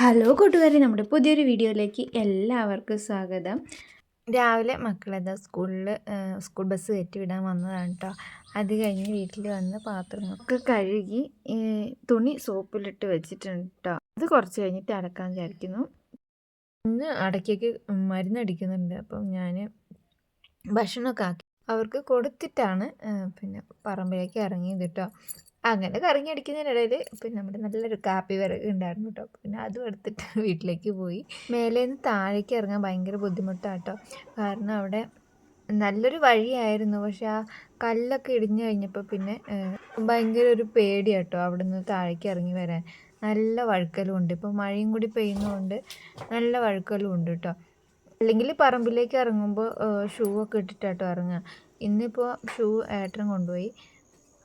Hello കൂട്ടുകാരി നമ്മുടെ പുതിയൊരു വീഡിയോയിലേക്ക് എല്ലാവർക്കും സ്വാഗതം. രാവിലെ മക്കളെന്താ സ്കൂളിൽ സ്കൂൾ ബസ് കയറ്റി വിടാൻ വന്നതാണ് കേട്ടോ അത് കഴിഞ്ഞ് വീട്ടിൽ വന്ന് പാത്രങ്ങളൊക്കെ കഴുകി തുണി സോപ്പിലിട്ട് വെച്ചിട്ടുണ്ട് കേട്ടോ അത് കുറച്ച് കഴിഞ്ഞിട്ട് അടക്കാൻ വിചാരിക്കുന്നു. ഇന്ന് അടയ്ക്കൊക്കെ മരുന്നടിക്കുന്നുണ്ട്. അപ്പം ഞാൻ ഭക്ഷണമൊക്കെ ആക്കി. അവർക്ക് കൊടുത്തിട്ടാണ് പിന്നെ പറമ്പിലേക്ക് ഇറങ്ങിയത് കേട്ടോ അങ്ങനെ കറങ്ങി അടിക്കുന്നതിനിടയിൽ പിന്നെ നമ്മുടെ നല്ലൊരു കാപ്പി വിറക് ഉണ്ടായിരുന്നു കേട്ടോ. പിന്നെ അതും എടുത്തിട്ട് വീട്ടിലേക്ക് പോയി. മേലേന്ന് നിന്ന് താഴേക്ക് ഇറങ്ങാൻ ഭയങ്കര ബുദ്ധിമുട്ടാണ് കേട്ടോ കാരണം അവിടെ നല്ലൊരു വഴിയായിരുന്നു. പക്ഷെ ആ കല്ലൊക്കെ ഇടിഞ്ഞു കഴിഞ്ഞപ്പോൾ പിന്നെ ഭയങ്കര ഒരു പേടിയാണ് കേട്ടോ അവിടെ നിന്ന് താഴേക്ക് ഇറങ്ങി വരാൻ. നല്ല വഴുക്കലും ഉണ്ട്. ഇപ്പോൾ മഴയും കൂടി പെയ്യുന്നതുകൊണ്ട് നല്ല വഴുക്കലും ഉണ്ട് കേട്ടോ. അല്ലെങ്കിൽ പറമ്പിലേക്ക് ഇറങ്ങുമ്പോൾ ഷൂ ഒക്കെ ഇട്ടിട്ടാട്ടോ ഇറങ്ങുക. ഇന്നിപ്പോൾ ഷൂ ഏട്ടൻ കൊണ്ടുപോയി.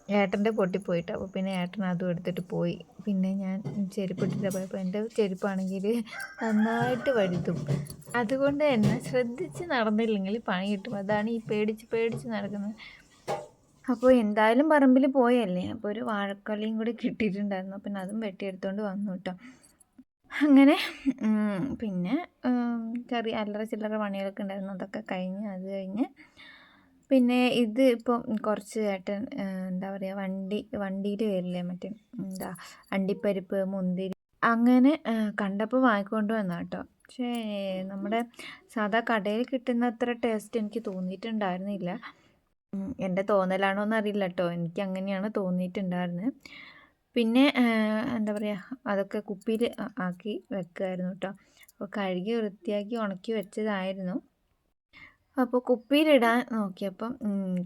ഏട്ടന്റെ പൊട്ടിപ്പോയിട്ട് അപ്പോൾ പിന്നെ ഏട്ടൻ അതും എടുത്തിട്ട് പോയി. പിന്നെ ഞാൻ ചെരുപ്പ് ഇട്ടിട്ട് പോയപ്പോൾ എന്റെ ചെരുപ്പാണെങ്കിൽ നന്നായിട്ട് വഴുതും അതുകൊണ്ട് തന്നെ ശ്രദ്ധിച്ച് നടന്നില്ലെങ്കിൽ പണി കിട്ടും. അതാണ് ഈ പേടിച്ച് പേടിച്ച് നടക്കുന്നത്. അപ്പോൾ എന്തായാലും പറമ്പിൽ പോയല്ലേ. അപ്പോൾ ഒരു വാഴക്കൊലയും കൂടി കിട്ടിയിട്ടുണ്ടായിരുന്നു. പിന്നെ അതും വെട്ടിയെടുത്തുകൊണ്ട് വന്നു കേട്ടോ. അങ്ങനെ പിന്നെ ചെറിയ അല്ലറ ചില്ലറ പണികളൊക്കെ ഉണ്ടായിരുന്നു. അതൊക്കെ കഴിഞ്ഞ് അത് കഴിഞ്ഞ് പിന്നെ ഇത് ഇപ്പം കുറച്ച് ഏട്ടൻ എന്താ പറയുക വണ്ടി വണ്ടിയിൽ വരില്ലേ മറ്റേ എന്താ അണ്ടിപ്പരിപ്പ് മുന്തിരി അങ്ങനെ കണ്ടപ്പോൾ വാങ്ങിക്കൊണ്ട് വന്ന കേട്ടോ പക്ഷേ നമ്മുടെ സാധാ കടയിൽ കിട്ടുന്ന അത്ര ടേസ്റ്റ് എനിക്ക് തോന്നിയിട്ടുണ്ടായിരുന്നില്ല. എന്റെ തോന്നലാണോ എന്നറിയില്ല കേട്ടോ എനിക്ക് അങ്ങനെയാണ് തോന്നിയിട്ടുണ്ടായിരുന്നത്. പിന്നെ എന്താ പറയുക അതൊക്കെ കുപ്പിയിൽ ആക്കി വെക്കുമായിരുന്നു കേട്ടോ അപ്പോൾ കഴുകി വൃത്തിയാക്കി ഉണക്കി വെച്ചതായിരുന്നു. അപ്പോൾ കുപ്പിയിലിടാൻ നോക്കിയപ്പം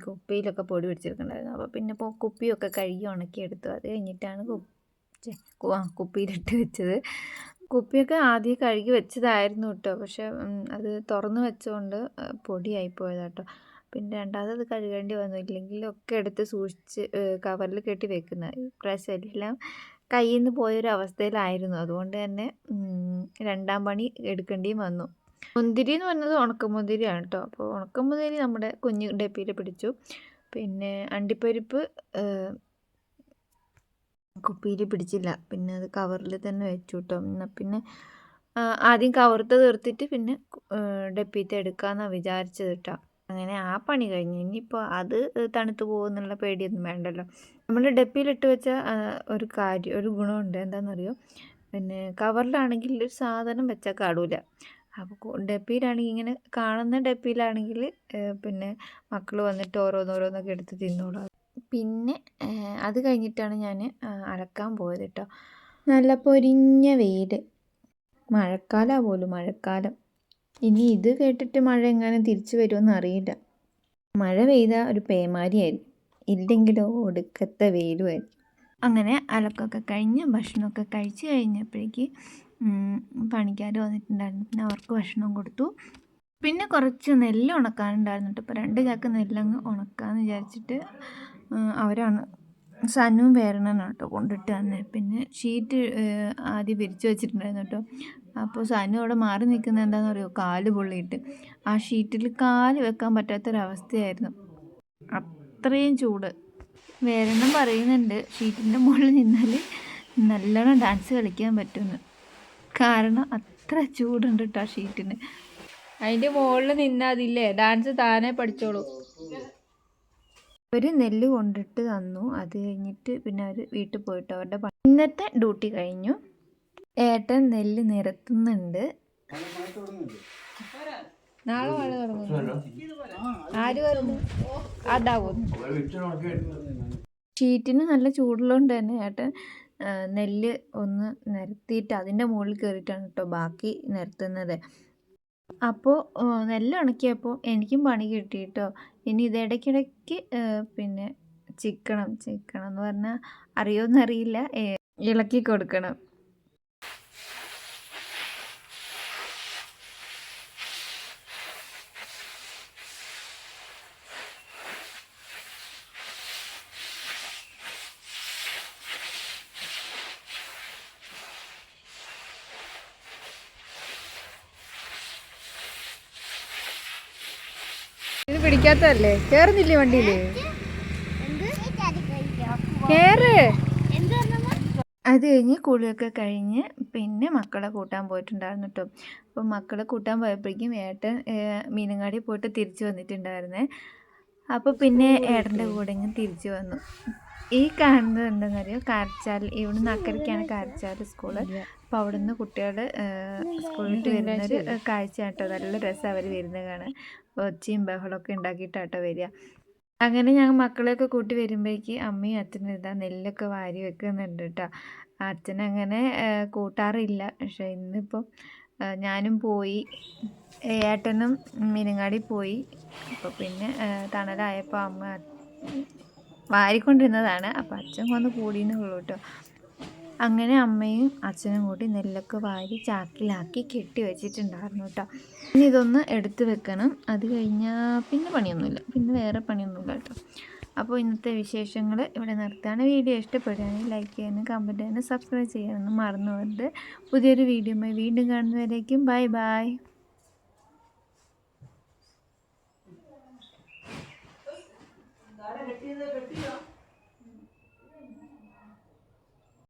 കുപ്പിയിലൊക്കെ പൊടി പിടിച്ചിരിക്കുന്നുണ്ടായിരുന്നു. അപ്പോൾ പിന്നെ ഇപ്പോൾ കുപ്പിയൊക്കെ കഴുകി ഉണക്കി എടുത്തു. അത് കഴിഞ്ഞിട്ടാണ് കുപ്പിയിലിട്ട് വെച്ചത്. കുപ്പിയൊക്കെ ആദ്യം കഴുകി വെച്ചതായിരുന്നു കേട്ടോ. പക്ഷെ അത് തുറന്നു വെച്ചുകൊണ്ട് പൊടിയായി പോയതാട്ടോ പിന്നെ രണ്ടാമത് കഴുകേണ്ടി വന്നു. ഇല്ലെങ്കിൽ ഒക്കെ എടുത്ത് സൂക്ഷിച്ച് കവറിൽ കെട്ടി വെക്കുന്ന. ഇപ്രാവശ്യം എല്ലാം കയ്യിൽ നിന്ന് പോയൊരു അവസ്ഥയിലായിരുന്നു അതുകൊണ്ട് തന്നെ രണ്ടാം പണി എടുക്കേണ്ടിയും വന്നു. മുന്തിരി എന്ന് പറഞ്ഞത് ഉണക്കമുന്തിരിയാണ് കേട്ടോ അപ്പോൾ ഉണക്കമുന്തിരി നമ്മുടെ കുഞ്ഞു ഡപ്പിയിൽ പിടിച്ചു. പിന്നെ അണ്ടിപ്പരിപ്പ് കുപ്പിയിൽ പിടിച്ചില്ല. പിന്നെ അത് കവറിൽ തന്നെ വെച്ചു കേട്ടോ എന്നാൽ പിന്നെ ആദ്യം കവർത്ത് തീർത്തിട്ട് പിന്നെ ഡപ്പിത്തെ എടുക്കാമെന്നാണ് വിചാരിച്ചത് കേട്ടോ അങ്ങനെ ആ പണി കഴിഞ്ഞു. ഇനിയിപ്പോൾ അത് തണുത്ത് പോകുന്നുള്ള പേടിയൊന്നും വേണ്ടല്ലോ. നമ്മൾ ഡപ്പിയിലിട്ട് വെച്ച ഒരു കാര്യം ഒരു ഗുണമുണ്ട്. എന്താണെന്നറിയോ പിന്നെ കവറിലാണെങ്കിൽ ഒരു സാധനം വെച്ചാൽ കാടൂല. അപ്പോൾ ഡപ്പിയിലാണെങ്കിൽ ഇങ്ങനെ കാണുന്ന ഡപ്പിയിലാണെങ്കിൽ പിന്നെ മക്കൾ വന്നിട്ട് ഓരോന്നോരോന്നൊക്കെ എടുത്ത് തിന്നോളൂ. പിന്നെ അത് കഴിഞ്ഞിട്ടാണ് ഞാൻ അലക്കാൻ പോയത് കേട്ടോ നല്ല പൊരിഞ്ഞ വെയിൽ മഴക്കാലമാണ് പോലും മഴക്കാലം. ഇനി ഇത് കേട്ടിട്ട് മഴ എങ്ങനെ തിരിച്ചു വരുമെന്ന് അറിയില്ല. മഴ പെയ്താൽ ഒരു പേമാരിയായിരിക്കും. ഇല്ലെങ്കിലോ ഒടുക്കത്തെ വെയിലുമായിരിക്കും. അങ്ങനെ അലക്കൊക്കെ കഴിഞ്ഞ് ഭക്ഷണമൊക്കെ കഴിച്ച് കഴിഞ്ഞപ്പോഴേക്ക് പണിക്കാർ വന്നിട്ടുണ്ടായിരുന്നു. പിന്നെ അവർക്ക് ഭക്ഷണം കൊടുത്തു. പിന്നെ കുറച്ച് നെല്ല് ഉണക്കാനുണ്ടായിരുന്നു കേട്ടോ ഇപ്പോൾ രണ്ട് ചാക്ക് നെല്ലങ്ങ് ഉണക്കാമെന്ന് വിചാരിച്ചിട്ട് അവരാണ് സനുവും വേറെണ്ണാണ് കേട്ടോ കൊണ്ടിട്ട് തന്നെ പിന്നെ ഷീറ്റ് ആദ്യം വിരിച്ചു വെച്ചിട്ടുണ്ടായിരുന്നു കേട്ടോ അപ്പോൾ സനു അവിടെ മാറി നിൽക്കുന്നത് എന്താണെന്ന് പറയുമോ കാൽ പൊള്ളിയിട്ട്. ആ ഷീറ്റിൽ കാൽ വെക്കാൻ പറ്റാത്തൊരവസ്ഥയായിരുന്നു. അത്രയും ചൂട്. വേരണം പറയുന്നുണ്ട്. ഷീറ്റിന്റെ മുകളിൽ നിന്നാൽ നല്ലോണം ഡാൻസ് കളിക്കാൻ പറ്റുമെന്ന്. കാരണം അത്ര ചൂടുണ്ട് കേട്ടോ ആ ഷീറ്റിന് അതിന്റെ മുകളിൽ നിന്നാതില്ലേ ഡാൻസ് താനേ പഠിച്ചോളൂ. അവർ നെല്ല് കൊണ്ടിട്ട് തന്നു. അത് കഴിഞ്ഞിട്ട് പിന്നെ അവർ വീട്ടിൽ പോയിട്ട് അവരുടെ ഇന്നത്തെ ഡ്യൂട്ടി കഴിഞ്ഞു. ഏട്ടൻ നെല്ല് നിരത്തുന്നുണ്ട്. നാളെ മഴ തുടങ്ങുന്നു ആര് പറഞ്ഞു അതാവും ഷീറ്റിന് നല്ല ചൂടുള്ളതുകൊണ്ട് തന്നെ ഏട്ടൻ നെല്ല് ഒന്ന് നിരത്തിയിട്ട് അതിന്റെ മുകളിൽ കയറിയിട്ടാണ് കേട്ടോ ബാക്കി നിരത്തുന്നത്. അപ്പോൾ നെല്ല് ഉണക്കിയപ്പോൾ എനിക്കും പണി കിട്ടി കേട്ടോ ഇനി ഇത് ഇടയ്ക്കിടയ്ക്ക് പിന്നെ ചിക്കണം ചിക്കണം എന്ന് പറഞ്ഞാൽ അറിയുമെന്നറിയില്ല ഏ, ഇളക്കി കൊടുക്കണം. ഇത് പിടിക്കാത്തല്ലേ കേറുന്നില്ലേ വണ്ടിയിൽ കേറ്. അത് കഴിഞ്ഞ് കുളിയൊക്കെ കഴിഞ്ഞ് പിന്നെ മക്കളെ കൂട്ടാൻ പോയിട്ടുണ്ടായിരുന്നു കേട്ടോ അപ്പം മക്കളെ കൂട്ടാൻ പോയപ്പോഴേക്കും ഏട്ടൻ മീനങ്ങാടി പോയിട്ട് തിരിച്ചു വന്നിട്ടുണ്ടായിരുന്നേ. അപ്പോൾ പിന്നെ ഏട്ടന്റെ കൂടെ ഇങ്ങനെ തിരിച്ചു വന്നു. ഈ കാണുന്നത് എന്താണെന്നറിയോ കാരച്ചാൽ. ഇവിടുന്ന് അക്കരയ്ക്കാണ് കാരച്ചാൽ സ്കൂൾ അപ്പോൾ അവിടുന്ന് കുട്ടികൾ സ്കൂളിൽ വിട്ട് വരുന്നൊരു ഏഹ്, കാഴ്ച കേട്ടോ നല്ല രസം അവർ വരുന്നത് കാണാൻ. ഒച്ചയും ബഹളമൊക്കെ ഉണ്ടാക്കിയിട്ടാട്ടോ വരിക. അങ്ങനെ ഞങ്ങൾ മക്കളെയൊക്കെ കൂട്ടി വരുമ്പോഴേക്ക് അമ്മയും അച്ഛനും ഇതാ നെല്ലൊക്കെ വാരി വെക്കുന്നുണ്ട് കേട്ടോ അച്ഛനങ്ങനെ കൂട്ടാറില്ല. പക്ഷെ ഇന്നിപ്പം ഞാനും പോയി. ഏട്ടനും മീനങ്ങാടി പോയി. അപ്പോൾ പിന്നെ തണലായപ്പോൾ അമ്മ വാരിക്കൊണ്ടിരുന്നതാണ്. അപ്പോൾ അച്ഛൻ വന്ന് കൂടിയെന്നേ ഉള്ളൂ കേട്ടോ അങ്ങനെ അമ്മയും അച്ഛനും കൂടി നെല്ലൊക്കെ വാരി ചാക്കിലാക്കി കെട്ടി വെച്ചിട്ടുണ്ടായിരുന്നു കേട്ടോ ഇനി ഇതൊന്ന് എടുത്തു വെക്കണം. അത് കഴിഞ്ഞാൽ പിന്നെ പണിയൊന്നുമില്ല. പിന്നെ വേറെ പണിയൊന്നുമില്ല കേട്ടോ അപ്പോൾ ഇന്നത്തെ വിശേഷങ്ങൾ ഇവിടെ നിർത്താണ് വീഡിയോ ഇഷ്ടപ്പെടുകയാണെങ്കിൽ ലൈക്ക് ചെയ്യാനും കമന്റ് ചെയ്യാനും സബ്സ്ക്രൈബ് ചെയ്യാനൊന്നും മറന്നു പോകരുത്. പുതിയൊരു വീഡിയോയുമായി വീണ്ടും കാണുന്നവരേക്കും ബൈ ബൈ repetido, repetido.